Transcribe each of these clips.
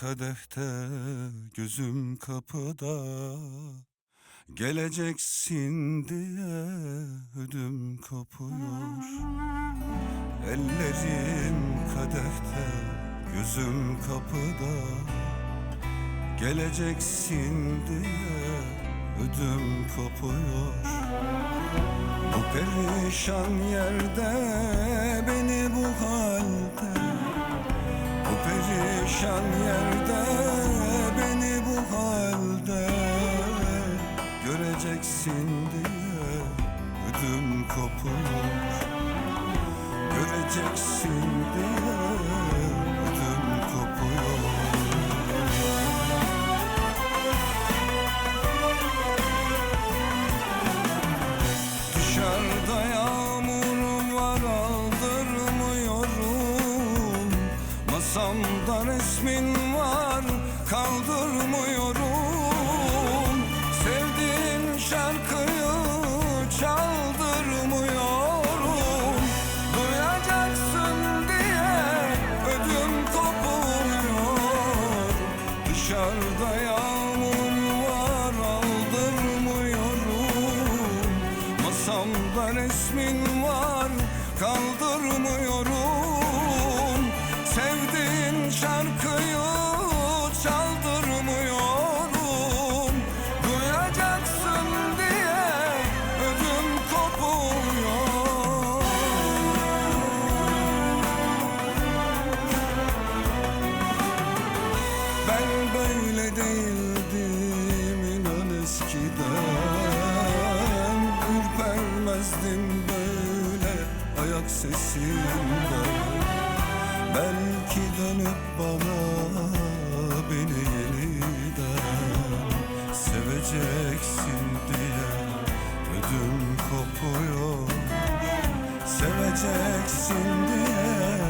Kadehte, gözüm kapıda. Geleceksin diye ödüm kopuyor. Ellerim kadehte, gözüm kapıda. Geleceksin diye ödüm kopuyor. Bu perişan yerde beni bu halde perişan yerde beni bu halde Göreceksin diye ödüm kopuyor. Göreceksin diye Masamda resmin var kaldırmıyorum. Sevdiğin şarkıyı çaldırmıyorum. Duyacaksın diye ödüm kopuyor. Dışarıda yağmur var aldırmıyorum. Masamda resmin var kaldırmıyorum şarkıyı çaldırmıyorum. Duyacaksın diye ödüm kopuyor. Ben böyle değildim inan eskiden. Ürpermezdim böyle ayak sesinden Belki dönüp bana beni yeniden Seveceksin diye ödüm kopuyor. Seveceksin diye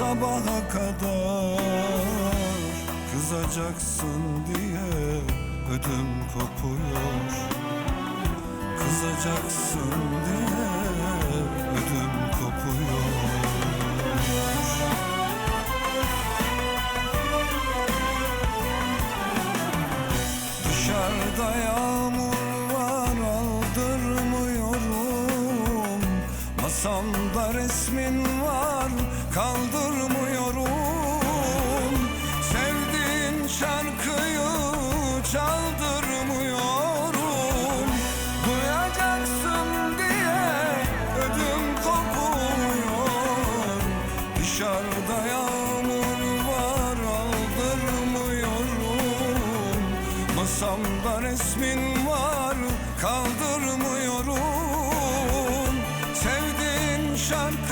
sabaha kadar Kızacaksın diye ödüm kopuyor. Kızacaksın diye ödüm kopuyor. Dışarıda yağmur var aldırmıyorum. Masamda resmin var kaldırmıyorum. Sevdiğin şarkıyı çaldırmıyorum. Duyacaksın diye ödüm kopuyor. Dışarıda yağmur var aldırmıyorum. Masamda resmin var kaldırmıyorum. Sevdiğin şarkıyı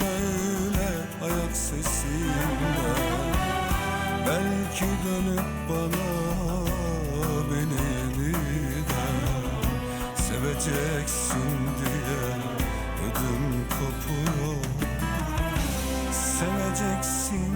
böyle ayak sesinde Belki dönüp bana beni elinden Seveceksin diye ödüm kopuyor. Seveceksin